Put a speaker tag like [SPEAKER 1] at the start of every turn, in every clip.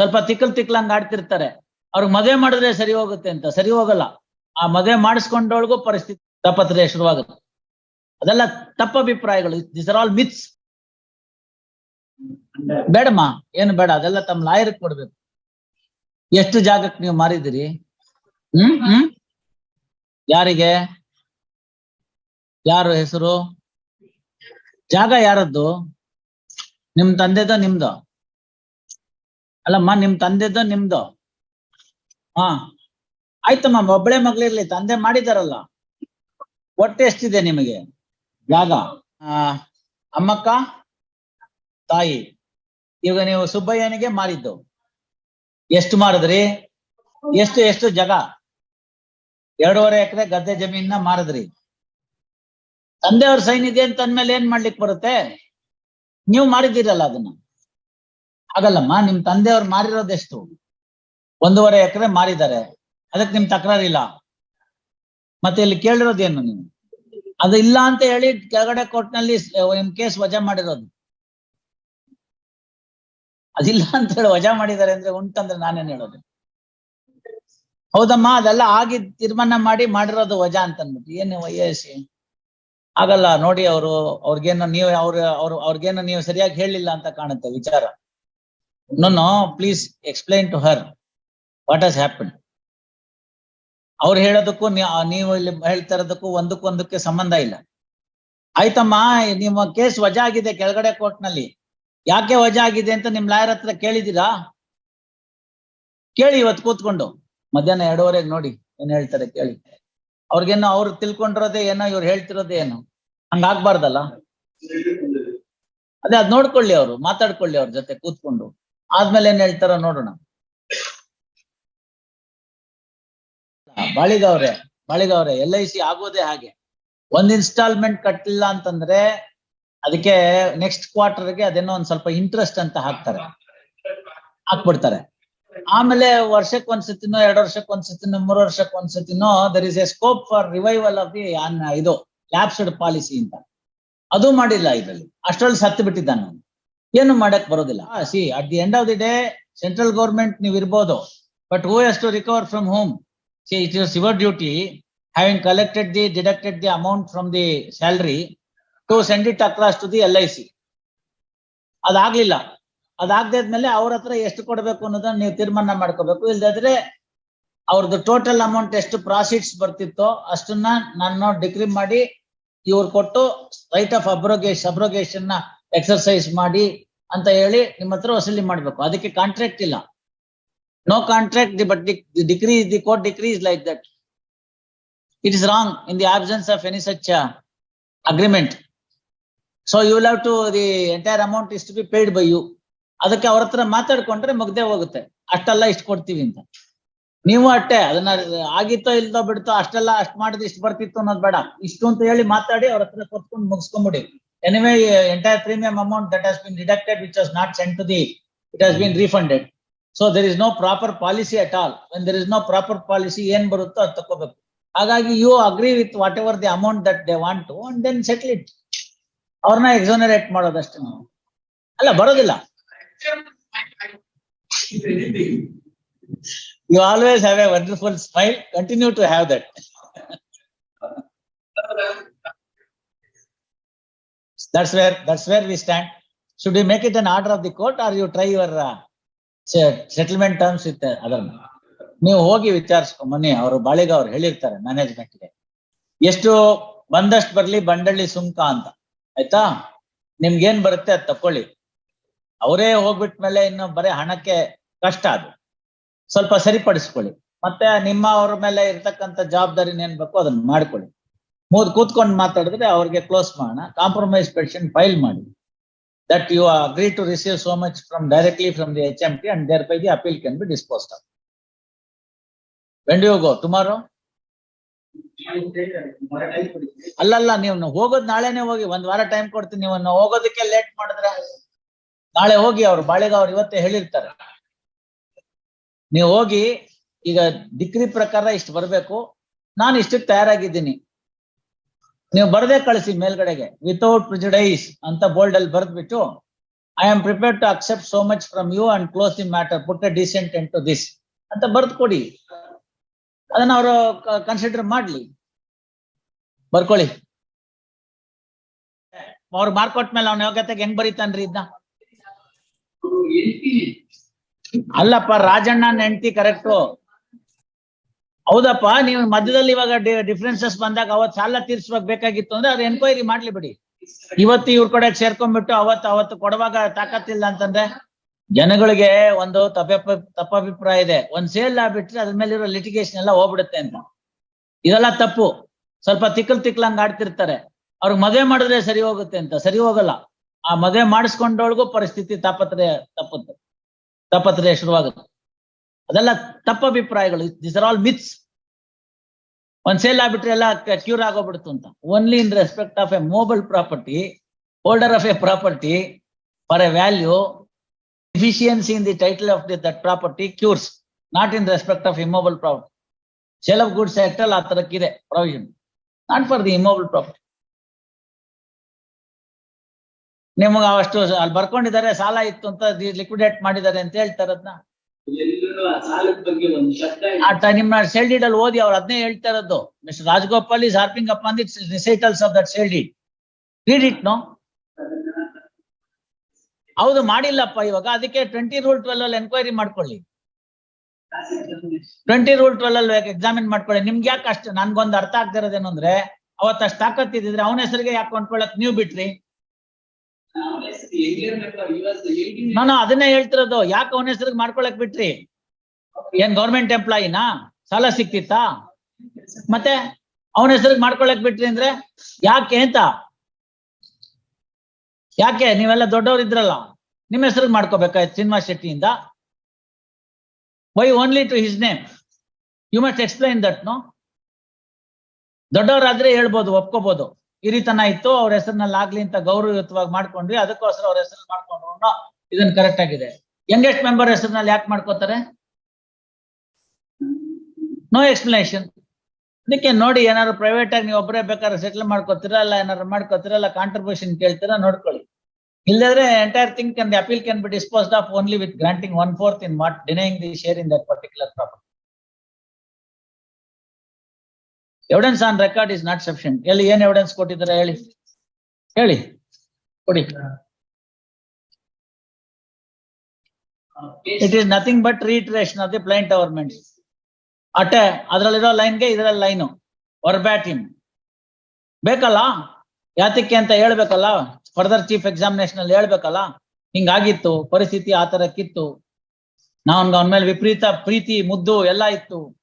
[SPEAKER 1] ಸ್ವಲ್ಪ ತಿಕ್ಕಲ್ ತಿಕ್ಲಂಗ್ ಆಡ್ತಿರ್ತಾರೆ. ಅವ್ರಿಗೆ ಮದುವೆ ಮಾಡಿದ್ರೆ ಸರಿ ಹೋಗುತ್ತೆ ಅಂತ. ಸರಿ ಹೋಗಲ್ಲ. ಆ ಮದುವೆ ಮಾಡಿಸ್ಕೊಂಡವಳಿಗೂ ಪರಿಸ್ಥಿತಿ ತಪ್ಪತ್ರೆ ಶುರುವಾಗುತ್ತೆ. ಅದೆಲ್ಲ ತಪ್ಪ ಅಭಿಪ್ರಾಯಗಳು. ದಿಸ್ ಆರ್ ಆಲ್ ಮಿತ್ಸ್ ಬೇಡಮ್ಮ. ಏನು ಬೇಡ. ಅದೆಲ್ಲ ತಮ್ಮ ಲಾಯರ್ ಕೊಡ್ಬೇಕು. ಎಷ್ಟು ಜಾಗಕ್ಕೆ ನೀವು ಮಾರಿದಿರಿ ಹ್ಮ್ ಹ್ಮ್? ಯಾರಿಗೆ? ಯಾರು ಹೆಸರು? ಜಾಗ ಯಾರದ್ದು? ನಿಮ್ ತಂದೆದ ನಿಮ್ದು? ಅಲ್ಲಮ್ಮ, ನಿಮ್ ತಂದೆದ ನಿಮ್ದು. ಹಾ. ಆಯ್ತಮ್ಮ ಒಬ್ಬಳೆ ಮಗಳಿರ್ಲಿ ತಂದೆ ಮಾಡಿದಾರಲ್ಲ. ಹೊಟ್ಟೆ ಎಷ್ಟಿದೆ ನಿಮಗೆ? ಜಾಗ? ಅಮ್ಮಕ್ಕ, ತಾಯಿ. ಈಗ ನೀವು ಸುಬ್ಬಯ್ಯನಿಗೆ ಮಾರಿದ್ದು. ಎಷ್ಟು ಮಾರಿದ್ರಿ? ಎಷ್ಟು ಎಷ್ಟು ಜಾಗ? ಎರಡೂವರೆ ಎಕರೆ ಗದ್ದೆ ಜಮೀನ ಮಾರಿದ್ರಿ. ತಂದೆಯವ್ರ ಸೈನ್ ಇದೆ ಅಂತ ಅಂದ್ಮೇಲೆ ಏನ್ ಮಾಡ್ಲಿಕ್ಕೆ ಬರುತ್ತೆ? ನೀವು ಮಾಡಿದ್ದೀರಲ್ಲ ಅದನ್ನ. ಆಗಲ್ಲಮ್ಮ, ನಿಮ್ ತಂದೆಯವ್ರು ಮಾರಿರೋದೆಷ್ಟು ಒಂದೂವರೆ ಎಕರೆ ಮಾರಿದ್ದಾರೆ. ಅದಕ್ಕೆ ನಿಮ್ ತಕರಾರಿಲ್ಲ. ಮತ್ತೆ ಇಲ್ಲಿ ಕೇಳಿರೋದೇನು ನೀವು? ಅದು ಇಲ್ಲ ಅಂತ ಹೇಳಿ ಕೆಳಗಡೆ ಕೋರ್ಟ್ನಲ್ಲಿ ನಿಮ್ ಕೇಸ್ ವಜಾ ಮಾಡಿರೋದು. ಅದಿಲ್ಲ ಅಂತ ಹೇಳಿ ವಜಾ ಮಾಡಿದ್ದಾರೆ ಅಂದ್ರೆ ಉಂಟಂದ್ರೆ ನಾನೇನ್ ಹೇಳೋದು? ಹೌದಮ್ಮ, ಅದೆಲ್ಲ ಆಗಿ ತೀರ್ಮಾನ ಮಾಡಿ ಮಾಡಿರೋದು ವಜಾ ಅಂತ ಅಂದ್ಬಿಟ್ಟು ಏನು? ವಯಸ್ಸಿ ಆಗಲ್ಲ, ನೋಡಿ ಅವರು, ಅವ್ರಿಗೇನು ನೀವು, ಅವ್ರ ಅವ್ರ, ಅವ್ರಿಗೇನು ನೀವು ಸರಿಯಾಗಿ ಹೇಳಿಲ್ಲ ಅಂತ ಕಾಣುತ್ತೆ ವಿಚಾರ. No no, please explain to her what has happened. ಅವ್ರು ಹೇಳೋದಕ್ಕೂ ನೀವು ಇಲ್ಲಿ ಹೇಳ್ತಾ ಇರೋದಕ್ಕೂ ಒಂದಕ್ಕೂ ಒಂದಕ್ಕೆ ಸಂಬಂಧ ಇಲ್ಲ. ಆಯ್ತಮ್ಮ ನಿಮ್ಮ ಕೇಸ್ ವಜಾ ಆಗಿದೆ ಕೆಳಗಡೆ ಕೋರ್ಟ್ನಲ್ಲಿ ಯಾಕೆ ವಜಾ ಆಗಿದೆ ಅಂತ ನಿಮ್ ಲಾಯರ್ ಹತ್ರ ಕೇಳಿದೀರಾ ಕೇಳಿ ಇವತ್ತು ಕೂತ್ಕೊಂಡು. ಮಧ್ಯಾಹ್ನ ಎರಡೂವರೆಗೆ ನೋಡಿ ಏನ್ ಹೇಳ್ತಾರೆ ಕೇಳಿ. ಅವ್ರಿಗೇನೋ ಅವ್ರು ತಿಳ್ಕೊಂಡಿರೋದೇ ಏನೋ ಇವ್ರು ಹೇಳ್ತಿರೋದೇ ಏನೋ. ಹಂಗಾಗ್ಬಾರ್ದಲ್ಲ ಅದೇ ಅದ್ ನೋಡ್ಕೊಳ್ಳಿ ಅವ್ರು ಮಾತಾಡ್ಕೊಳ್ಳಿ ಅವ್ರ ಜೊತೆ ಕೂತ್ಕೊಂಡು. ಆದ್ಮೇಲೆ ಏನ್ ಹೇಳ್ತಾರೋ ನೋಡೋಣ. ಬಾಳಿಗವ್ರೆ ಬಾಳಿಗವ್ರೆ ಎಲ್ ಐ ಸಿ ಆಗೋದೇ ಹಾಗೆ. ಒಂದ್ ಇನ್ಸ್ಟಾಲ್ಮೆಂಟ್ ಕಟ್ಟಿಲ್ಲ ಅಂತಂದ್ರೆ ಅದಕ್ಕೆ ನೆಕ್ಸ್ಟ್ ಕ್ವಾರ್ಟರ್ಗೆ ಅದೇನೋ ಒಂದ್ ಸ್ವಲ್ಪ ಇಂಟ್ರೆಸ್ಟ್ ಅಂತ ಹಾಕ್ತಾರೆ. ಹಾಕ್ಬಿಡ್ತಾರೆ. ಆಮೇಲೆ ವರ್ಷಕ್ಕೆ ಒಂದ್ಸತಿನೋ ಎರಡು ವರ್ಷಕ್ಕೆ ಒಂದ್ಸತಿನೋ ಮೂರು ವರ್ಷಕ್ಕೆ ಒಂದ್ಸತಿನೋ there is a scope for revival of the ಇದು ಲ್ಯಾಪ್ಸ್ಡ್ ಪಾಲಿಸಿ ಅಂತ. ಅದು ಮಾಡಿಲ್ಲ ಇದ್ರಲ್ಲಿ. ಅಷ್ಟರಲ್ಲಿ ಸತ್ತು ಬಿಟ್ಟಿದ್ದಾನೆ ಏನು ಮಾಡಕ್ ಬರೋದಿಲ್ಲ. See at the end of the day central government ನೀವು ಇರ್ಬೋದು but who has to recover from home see it is your duty having collected the deducted the amount from the salary to send it across to the L I C ಅದಾಗ್ಲಿಲ್ಲ. ಅದಾಗದಾದ್ಮೇಲೆ ಅವ್ರ ಹತ್ರ ಎಷ್ಟು ಕೊಡಬೇಕು ಅನ್ನೋದನ್ನ ನೀವು ತೀರ್ಮಾನ ಮಾಡ್ಕೋಬೇಕು. ಇಲ್ದಾದ್ರೆ ಅವ್ರದ್ದು ಟೋಟಲ್ ಅಮೌಂಟ್ ಎಷ್ಟು ಪ್ರಾಫಿಟ್ಸ್ ಬರ್ತಿತ್ತೋ ಅಷ್ಟನ್ನ ನಾನು ಡಿಕ್ರಿ ಮಾಡಿ ಇವ್ರು ಕೊಟ್ಟು ರೈಟ್ ಆಫ್ ಅಬ್ರೋಗೇಶ್ ಅಬ್ರೋಗೇಶನ್ನ ಎಕ್ಸರ್ಸೈಸ್ ಮಾಡಿ ಅಂತ ಹೇಳಿ ನಿಮ್ಮ ಹತ್ರ ವಸೂಲಿ ಮಾಡ್ಬೇಕು. ಅದಕ್ಕೆ ಕಾಂಟ್ರಾಕ್ಟ್ ಇಲ್ಲ. No contract the but decrees the court decrees like that it is wrong in the absence of any such agreement so you love to the entire amount is to be paid by you ಅದಕ್ಕೆ ಅವ್ರ ಹತ್ರ ಮಾತಾಡ್ಕೊಂಡ್ರೆ ಮುಗ್ದೇ ಹೋಗುತ್ತೆ. ಅಷ್ಟೆಲ್ಲ ಇಷ್ಟು ಕೊಡ್ತೀವಿ ಅಂತ. ನೀವು ಅಷ್ಟೇ ಅದನ್ನ ಆಗಿತ್ತೋ ಇಲ್ದೋ ಬಿಡ್ತೋ, ಅಷ್ಟೆಲ್ಲ ಅಷ್ಟು ಮಾಡಿದ್ರೆ ಇಷ್ಟು ಬರ್ತಿತ್ತು ಅನ್ನೋದು ಬೇಡ. ಇಷ್ಟು ಅಂತ ಹೇಳಿ ಮಾತಾಡಿ ಅವ್ರ ಹತ್ರ ಕೊತ್ಕೊಂಡು ಮುಗಿಸ್ಕೊಂಬಿಡಿ. Anyway entire premium amount that has been deducted which was not sent to the it has been refunded so there is no proper policy at all when there is no proper policy ಏನ್ ಬರುತ್ತೋ ಅದು ತಕೋಬೇಕು ಹಾಗಾಗಿ you agree with whatever the amount that they want to and then settle it ಅವ್ರನ್ನ exonerate ಮಾಡೋದಷ್ಟೇ ನಾವು. ಅಲ್ಲ, ಬರೋದಿಲ್ಲ. You always have a wonderful smile continue to have that that's where that's where we stand should you make it an order of the court or you try your settlement terms with other? ನೀವು ಹೋಗಿ ವಿಚಾರಿಸ್ಕೊ, ಮೊನ್ನೆ, ಅವರು ಬಾಳಿಗ ಅವ್ರು ಹೇಳಿರ್ತಾರೆ ಮ್ಯಾನೇಜ್ಮೆಂಟ್ಗೆ ಎಷ್ಟು ಬಂದಷ್ಟು ಬರ್ಲಿ ಬಂಡಳ್ಳಿ ಸುಂಕ ಅಂತ. ಆಯ್ತಾ? ನಿಮ್ಗೇನ್ ಬರುತ್ತೆ ಅದ್ ತಕೊಳ್ಳಿ. ಅವರೇ ಹೋಗ್ಬಿಟ್ಮೇಲೆ ಇನ್ನು ಬರೀ ಹಣಕ್ಕೆ ಕಷ್ಟ ಅದು. ಸ್ವಲ್ಪ ಸರಿಪಡಿಸ್ಕೊಳ್ಳಿ. ಮತ್ತೆ ನಿಮ್ಮ ಅವ್ರ ಮೇಲೆ ಇರ್ತಕ್ಕಂಥ ಜವಾಬ್ದಾರಿನ ಏನ್ ಬೇಕೋ ಅದನ್ನ ಮಾಡ್ಕೊಳ್ಳಿ. ಮೂದ್ ಕೂತ್ಕೊಂಡು ಮಾತಾಡಿದ್ರೆ ಅವ್ರಿಗೆ ಕ್ಲೋಸ್ ಮಾಡೋಣ. ಕಾಂಪ್ರಮೈಸ್ ಪೆಟಿಷನ್ ಫೈಲ್ ಮಾಡಿ. That you agree to receive so much from directly from the H M T and thereby the appeal can be dispose of you go tomorrow ಅಲ್ಲಲ್ಲ, ನೀವು ಹೋಗೋದ್ ನಾಳೆನೆ ಹೋಗಿ. ಒಂದ್ ವಾರ ಟೈಮ್ ಕೊಡ್ತೀನಿ. ನಾವು ಹೋಗೋದಕ್ಕೆ ಲೇಟ್ ಮಾಡಿದ್ರೆ ನಾಳೆ ಹೋಗಿ ಅವ್ರು. ಬಾಳೆಗ ಅವ್ರು ಇವತ್ತೇ ಹೇಳಿರ್ತಾರೆ. ನೀವು ಹೋಗಿ ಈಗ ಡಿಗ್ರಿ ಪ್ರಕಾರ ಇಷ್ಟು ಬರ್ಬೇಕು. ನಾನು ಇಷ್ಟಕ್ಕೆ ತಯಾರಾಗಿದ್ದೀನಿ. ನೀವು ಬರದೆ ಕಳಿಸಿ ಮೇಲ್ಗಡೆಗೆ ವಿತೌಟ್ ಪ್ರಿಜುಡೈಸ್ ಅಂತ ಬೋಲ್ಡ್ ಅಲ್ಲಿ ಬರೆದ್ಬಿಟ್ಟು I am prepare to accept so much from you and close the matter put decent into this ಅಂತ ಬರ್ದ್ ಕೊಡಿ ಅದನ್ನ ಅವರು ಕನ್ಸಿಡರ್ ಮಾಡ್ಲಿ. ಬರ್ಕೊಳ್ಳಿ. ಅವ್ರು ಮಾರ್ಕೊಟ್ ಮೇಲೆ ಅವ್ನ ಯೋಗ್ಯತೆಗೆ ಹೆಂಗ್ ಬರೀತಾನ್ರಿ ಇದನ್ನ ಅಲ್ಲಪ್ಪ, ರಾಜಣ್ಣ, ಹೆಂಡತಿ ಕರೆಕ್ಟು ಹೌದಪ್ಪ, ನೀವು ಮಧ್ಯದಲ್ಲಿ ಇವಾಗ ಡಿಫ್ರೆನ್ಸಸ್ ಬಂದಾಗ ಅವತ್ ಸಾಲ ತೀರ್ಸ್ಬೇಕು ಬೇಕಾಗಿತ್ತು ಅಂದ್ರೆ ಅದು ಎನ್ಕ್ವೈರಿ ಮಾಡ್ಲಿ ಬಿಡಿ. ಇವತ್ತು ಇವ್ರ ಕಡೆ ಸೇರ್ಕೊಂಡ್ಬಿಟ್ಟು ಅವತ್ತು ಅವತ್ತು ಕೊಡುವಾಗ ತಾಕತ್ತಿಲ್ಲ ಅಂತಂದ್ರೆ ಜನಗಳಿಗೆ ಒಂದು ತಪ್ಪ ತಪ್ಪಾಭಿಪ್ರಾಯ ಇದೆ. ಒಂದ್ ಸೇಲ್ ಆಗ್ಬಿಟ್ರೆ ಅದ್ರ ಮೇಲೆ ಇರೋ ಲಿಟಿಗೇಷನ್ ಎಲ್ಲ ಹೋಗ್ಬಿಡುತ್ತೆ ಅಂತ. ಇದೆಲ್ಲ ತಪ್ಪು. ಸ್ವಲ್ಪ ತಿಕ್ಕಲ್ ತಿಕ್ಲಂಗ್ ಆಡ್ತಿರ್ತಾರೆ. ಅವ್ರಿಗೆ ಮದುವೆ ಮಾಡಿದ್ರೆ ಸರಿ ಹೋಗುತ್ತೆ ಅಂತ. ಸರಿ ಹೋಗಲ್ಲ. ಆ ಮದುವೆ ಮಾಡಿಸ್ಕೊಂಡವಳಿಗೂ ಪರಿಸ್ಥಿತಿ ತಾಪತ್ರೆ ತಪ್ಪುತ್ತೆ ತಾಪತ್ರೆ ಶುರುವಾಗುತ್ತೆ. ಅದೆಲ್ಲ ತಪ್ಪಭಿಪ್ರಾಯಗಳು ದಿಸ್ ಆರ್ ಆಲ್ ಮಿತ್ಸ್ ಒಂದ್ ಸೇಲ್ ಆಗ್ಬಿಟ್ರೆ ಎಲ್ಲ ಕ್ಯೂರ್ ಆಗೋಗ್ಬಿಡ್ತು ಅಂತ. Only in respect of a mobile property holder of a property for a value efficiency in the title of the that property cures not in respect of immobile property sale of goods act ಅಲ್ಲಿ ಆ ತರಕ್ಕಿದೆ provision, not for the immobile property ನಿಮಗೆ ಅಷ್ಟು ಅಲ್ಲಿ ಬರ್ಕೊಂಡಿದ್ದಾರೆ ಸಾಲ ಇತ್ತು ಅಂತ liquidate ಮಾಡಿದ್ದಾರೆ ಅಂತ ಹೇಳ್ತಾರೆ ಅದನ್ನ
[SPEAKER 2] ಎಲ್ಲರೂ ಆ
[SPEAKER 1] ನಿಮ್ಮ ಸೇಲ್ಡಿಡಲ್ಲಿ ಡೀಡ್ ಅಲ್ಲಿ ಓದಿ ಅವ್ರು ಅದನ್ನೇ ಹೇಳ್ತಾ ಇರೋದು mister Rajagopal is harping up on the recitals of that sale read it no ಹೌದು, ಮಾಡಿಲ್ಲಪ್ಪ ಇವಾಗ. ಅದಕ್ಕೆ ಟ್ವೆಂಟಿ ರೂಲ್ ಟ್ವೆಲ್ ಅಲ್ಲಿ ಎನ್ಕ್ವೈರಿ ಮಾಡ್ಕೊಳ್ಳಿ. ಟ್ವೆಂಟಿ ರೂಲ್ ಟ್ವೆಲ್ ಅಲ್ಲಿ ಎಕ್ಸಾಮಿನ್ ಮಾಡ್ಕೊಳ್ಳಿ. ನಿಮ್ಗೆ ಯಾಕೆ ಅಷ್ಟು ನನ್ಗೊಂದು ಅರ್ಥ ಆಗ್ತಿರೋದೇನು ಅಂದ್ರೆ ಅವತ್ತು ಅಷ್ಟು ತಾಕತ್ತಿದ್ರೆ ಅವನ ಹೆಸರಿಗೆ ಯಾಕೆ ಕೊಂಡ್ಕೊಳ್ಳಕ್ ನೀವು ಬಿಟ್ರಿ
[SPEAKER 2] ನಾವು ಹೆಸ್ರು ಹೆಂಗಿರ್ಬೇಕು ಇವತ್ತು ಹೇಗಿದ್ದೀವಿ?
[SPEAKER 1] ನಾನು ಅದನ್ನೇ ಹೇಳ್ತಿರೋದು. ಯಾಕೆ ಅವನ ಹೆಸರಿಗೆ ಮಾಡ್ಕೊಳಕ್ ಬಿಟ್ರಿ? ಏನ್ ಗೌರ್ಮೆಂಟ್ ಎಂಪ್ಲಾಯಿನಾ ಸಾಲ ಸಿಕ್ತಿತ್ತಾ? ಮತ್ತೆ ಅವನ ಹೆಸರಿಗೆ ಮಾಡ್ಕೊಳಕ್ ಬಿಟ್ರಿ ಅಂದ್ರೆ ಯಾಕೆ ಅಂತ? ಯಾಕೆ? ನೀವೆಲ್ಲ ದೊಡ್ಡವ್ರು ಇದ್ರಲ್ಲ. ನಿಮ್ಮ ಹೆಸರಿಗೆ ಮಾಡ್ಕೋಬೇಕಾಯ್ತು cinema ಶೆಟ್ಟಿಯಿಂದ. Why only to his name you must explain that no ದೊಡ್ಡವರಾದ್ರೆ ಹೇಳ್ಬೋದು ಒಪ್ಕೋಬಹುದು ಹಿರಿತನ ಇತ್ತು, ಅವ್ರ ಹೆಸರಿನಲ್ಲಿ ಆಗ್ಲಿ ಅಂತ ಗೌರವಯುತವಾಗಿ ಮಾಡ್ಕೊಂಡ್ವಿ. ಅದಕ್ಕೋಸ್ಕರ ಅವ್ರ ಹೆಸರು ಮಾಡ್ಕೊಂಡ್ರು ಇದನ್ನ ಕರೆಕ್ಟ್ ಆಗಿದೆ. ಯಂಗೆಸ್ಟ್ ಮೆಂಬರ್ ಹೆಸರಿನಲ್ಲಿ ಯಾಕೆ ಮಾಡ್ಕೋತಾರೆ? ನೋ ಎಕ್ಸ್ಪ್ಲನೇಷನ್ ಅದಕ್ಕೆ ನೋಡಿ, ಏನಾದ್ರು ಪ್ರೈವೇಟ್ ಆಗಿ ನೀವು ಒಬ್ಬರೇ ಬೇಕಾದ್ರೆ ಸೆಟ್ಲ್ ಮಾಡ್ಕೋತೀರಾ, ಇಲ್ಲ ಏನಾದ್ರು ಮಾಡ್ಕೋತೀರಾ ಅಲ್ಲ ಕಾಂಟ್ರಿಬ್ಯೂಷನ್ ಕೇಳ್ತೀರಾ, ನೋಡ್ಕೊಳ್ಳಿ. ಇಲ್ಲದ್ರೆ entire thing can appeal can be disposed of only with granting one fourth in what denying the share in that particular property evidence on record is not sufficient ಎಲ್ಲಿ ಏನ್ ಎವಿಡೆನ್ಸ್ ಕೊಟ್ಟಿದ್ದಾರೆ ಹೇಳಿ? ಹೇಳಿ. ಕೊಡಿ. It is nothing but reiteration of the plaint averment ಅಟ್ಟೆ line ಲೈನ್ಗೆ ಇದ್ರಲ್ಲಿ line ವರ್ಬ್ಯಾಟಿನ್ ಬೇಕಲ್ಲ? ಯಾತಕ್ಕೆ ಅಂತ ಹೇಳ್ಬೇಕಲ್ಲ? ಫರ್ದರ್ ಚೀಫ್ ಎಕ್ಸಾಮಿನೇಷನ್ ಅಲ್ಲಿ ಹೇಳ್ಬೇಕಲ್ಲ? ಹಿಂಗಾಗಿತ್ತು, ಪರಿಸ್ಥಿತಿ ಆ ತರಕ್ಕಿತ್ತು. ನಾವ್ ಅವನ ಮೇಲೆ ವಿಪರೀತ ಪ್ರೀತಿ, ಮುದ್ದು ಎಲ್ಲ ಇತ್ತು.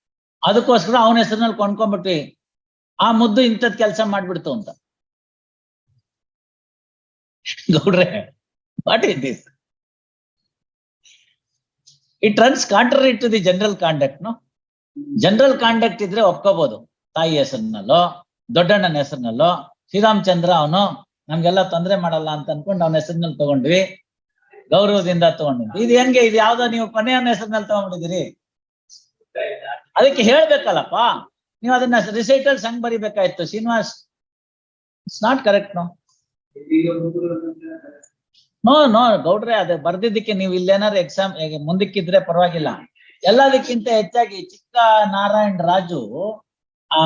[SPEAKER 1] ಅದಕ್ಕೋಸ್ಕರ ಅವನ ಹೆಸರಿನಲ್ಲಿ ಕೊಂಡ್ಕೊಂಡ್ಬಿಟ್ವಿ. ಆ ಮುದ್ದು ಇಂಥದ್ ಕೆಲಸ ಮಾಡ್ಬಿಡ್ತು ಅಂತ. ಗೌಡ್ರೆ what is this it runs contrary to the general conduct no? General conduct ಇದ್ರೆ ಒಪ್ಕೋಬಹುದು ತಾಯಿ ಹೆಸರಿನಲ್ಲೋ, ದೊಡ್ಡಣ್ಣನ ಹೆಸರಿನಲ್ಲೋ, ಶ್ರೀರಾಮಚಂದ್ರ ಅವನು ನಮ್ಗೆಲ್ಲ ತೊಂದರೆ ಮಾಡಲ್ಲ ಅಂತ ಅನ್ಕೊಂಡು ಅವನ ಹೆಸರಿನಲ್ಲಿ ತಗೊಂಡ್ವಿ. ಗೌರವದಿಂದ ತಗೊಂಡಿದ್ವಿ ಇದು ಹೆಂಗೆ? ಇದು ಯಾವ್ದೋ ನೀವು ಕೊನೆಯವನ ಹೆಸರಿನಲ್ಲಿ ತಗೊಂಡಿದ್ದೀರಿ ಅದಕ್ಕೆ ಹೇಳ್ಬೇಕಲ್ಲಪ್ಪ. ನೀವು ಅದನ್ನ ರಿಸೈಟಲ್ಸ್ ಹಂಗ್ ಬರಿಬೇಕಾಯ್ತು. Srinivas it's
[SPEAKER 2] not correct no
[SPEAKER 1] no no ಗೌಡ್ರೆ, ಅದೇ ಬರ್ದಿದ್ದಕ್ಕೆ ನೀವು ಇಲ್ಲೇನಾದ್ರು ಎಕ್ಸಾಮ್ ಮುಂದಕ್ಕಿದ್ರೆ ಪರವಾಗಿಲ್ಲ. ಎಲ್ಲದಕ್ಕಿಂತ ಹೆಚ್ಚಾಗಿ ಚಿಕ್ಕ ನಾರಾಯಣ್ ರಾಜು, ಆ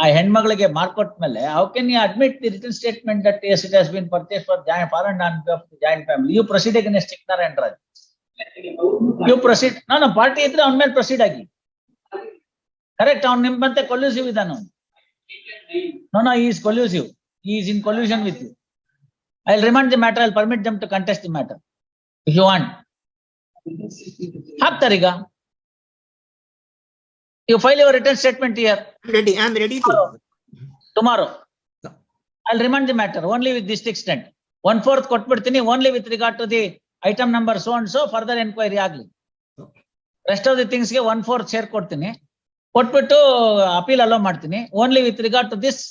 [SPEAKER 1] ಆ ಹೆಣ್ಮಗಳಿಗೆ ಮಾರ್ಕೊಟ್ ಮೇಲೆ how can you admit the return statement that as it has been purchase for for and joint family you proceed against Chikka Narayan Raju. You proceed ನಾನು ಪಾರ್ಟಿ ಇದ್ರೆ ಅವನ ಮೇಲೆ ಪ್ರೊಸೀಡ್ ಆಗಿ. ಕರೆಕ್ಟ್ ಅವ್ನು ನಿಮ್ಮಂತೆ ಕೊಲ್ಯೂಸಿವ್ ಇದ್ದಾನ. No no is collusive is in collusion with you I remind the matter I permit them to contest the matter if you want ಹಾಕ್ತಾರೀಗ you file your return statement year
[SPEAKER 3] ready, I'm ready to.
[SPEAKER 1] Tomorrow I remind the matter only with this extent one fourth ಕೊಟ್ಬಿಡ್ತೀನಿ only with regard to the item number so and so further enquiry ಆಗ್ಲಿ. Rest of the ಥಿಂಗ್ಸ್ಗೆ one fourth share ಕೊಡ್ತೀನಿ. ಕೊಟ್ಬಿಟ್ಟು appeal allow ಮಾಡ್ತೀನಿ only with regard to this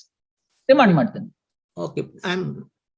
[SPEAKER 1] remind ಮಾಡ್ತೀನಿ
[SPEAKER 3] Okay, I'm